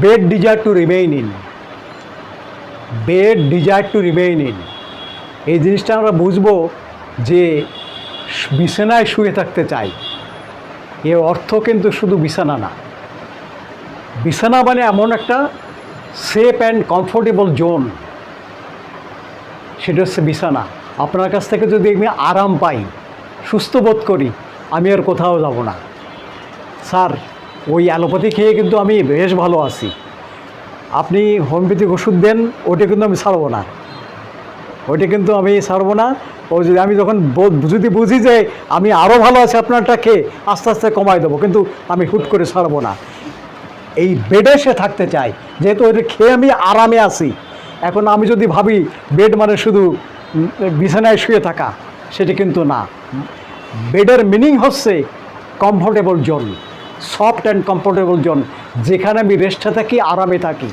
Bed desire to remain in bed desire to remain in এই জিনিসটা আমরা বুঝব যে বিছানায় শুয়ে থাকতে চাই। এর অর্থ কিন্তু শুধু বিছানা না। বিছানা মানে এমন একটা সেফ অ্যান্ড কমফোর্টেবল জোন সেটা হচ্ছে বিছানা। আপনার কাছ থেকে যদি আমি আরাম পাই, সুস্থ বোধ করি, আমি আর কোথাও যাব না। স্যার ওই অ্যালোপ্যাথি খেয়ে কিন্তু আমি বেশ ভালো আছি। আপনি হোমিওপ্যাথিক ওষুধ দেন, ওটা কিন্তু আমি ছাড়বো না। ওইটা কিন্তু আমি ছাড়বো না। ও যদি আমি যখন যদি বুঝি যে আমি আরও ভালো আছি আপনারটা খেয়ে আস্তে আস্তে কমাই দেবো, কিন্তু আমি হুট করে ছাড়বো না। এই বেডে সে থাকতে চাই যেহেতু ওইটা খেয়ে আমি আরামে আছি। এখন আমি যদি ভাবি, বেড মানে শুধু বিছানায় শুয়ে থাকা, সেটা কিন্তু না। বেডের মিনিং হচ্ছে comfortable zone soft and comfortable zone যেখানে আমি রেস্টে থাকি আরামে থাকি।